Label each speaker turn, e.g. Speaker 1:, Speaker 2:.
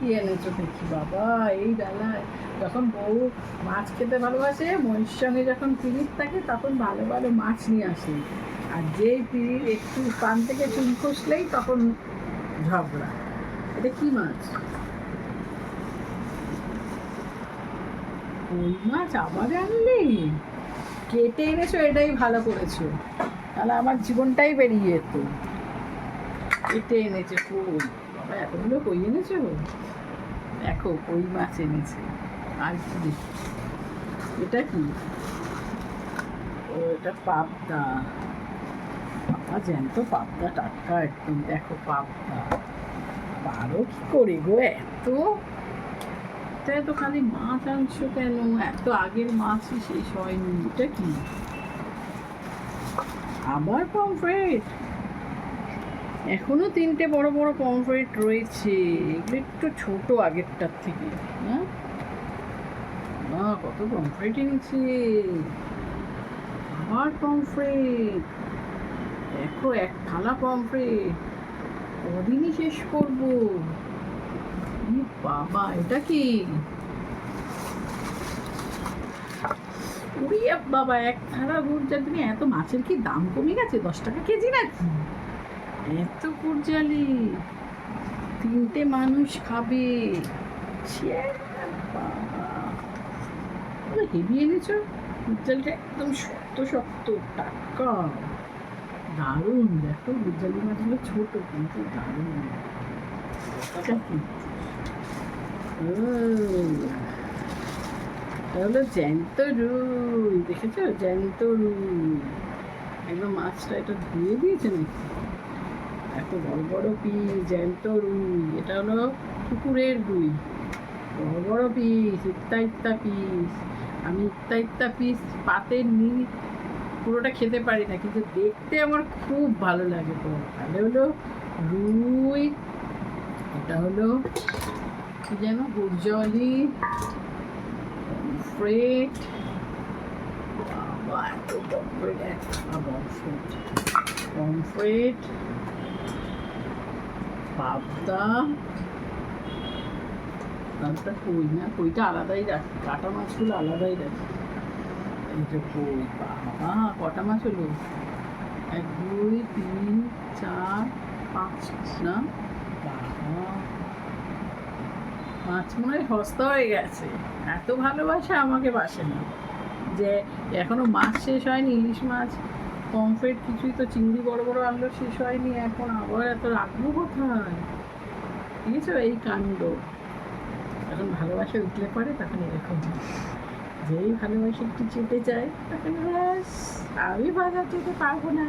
Speaker 1: কি এনেছো দেখি বাবা? এই বেলায় যখন বউ মাছ খেতে ভালোবাসে মহির সঙ্গে যখন পিড়িত থাকে, তখন ভালো ভালো মাছ নিয়ে আসে। আর যেই পিড়ির একটু পান থেকে চুন খসলেই তখন ঝগড়া। এটা কি মাছ? ওই মাছ? আবার আনলি? কেটে এনেছো, এটাই ভালো করেছ। তাহলে আমার জীবনটাই বেরিয়ে যেত। কেটে এনেছে কই? এতগুলো কই এনেছো? দেখো, কই মাছ এনেছে। আর কি এটা কি? ও, এটা পাবদা। বাবা জ্যান্ত পাবদা, টাটকা একদম। দেখো পাবদা। পারো কি করে গো এত? এত খালি মাছ আনছো কেন? এত আগের মাছই শেষ হয়নি। এটা কি? আবার পমফ্রেট। এখনও তিনটে বড় বড় পমফ্রেট রয়েছে। এগুলো একটু ছোট আগেরটার থেকে হ্যাঁ না, কত পমফ্রেট এনেছে। আবার পমফ্রেট দেখো, এক থালা পমফ্রেট কদিনই শেষ করব? বাবা, এটা কি? বাবা, এক থালা গুড়জালি তুমি এত মাছের কি দাম কমে গেছে? দশ টাকা কেজি নাকি? এত গুড়জালি তিনটে মানুষ খাবে। হেভি এনেছো? গুড়জালিটা একদম শক্ত শক্ত। টাটকা দারুণ। দেখো গুড়জালি মাছগুলো ছোট, কিন্তু দারুণ। হলো জ্যান্ত রুই। দেখেছ? জ্যান্ত রুই। একদম মাছটা এটা ধুয়ে দিয়েছে নাকি? এত বড় বড় পিস জ্যান্ত রুই, এটা হলো পুকুরের রুই। বড় বড় পিস ইত্তা ইত্তা পিস আমি ইত্তা ইত্তা পিস পাতে নিই, পুরোটা খেতে পারি না, কিন্তু দেখতে আমার খুব ভালো লাগে তো। তাহলে হলো রুই, এটা হলো কি যেন গুরজলি ফ্রেট এত পমফ্রেট পাবদা। পাবদা কই না? কইটা আলাদাই রাখি। কাটা মাছগুলো আলাদাই রাখি। এই কই, বাবা, কটা মাছ হলো? এক, দুই, তিন, চার, পাঁচ, না? বাবা। মাছ মনে হয় সস্তা হয়ে গেছে। এত ভালোবাসে আমাকে বাসে না। যে এখনও মাছ শেষ হয়নি, ইলিশ মাছ। পমফ্রেট কিছুই তো চিংড়ি বড় বড় আনলো শেষ হয়নি, এখন আবার এত রাখব কোথায়? ঠিক এই কাণ্ড। এখন ভালোবাসা উঠলে পরে তখন এরকম। যেই ভালোবাসা একটু চেপে যায়, তখন আমি বাজার যেতে পারব না।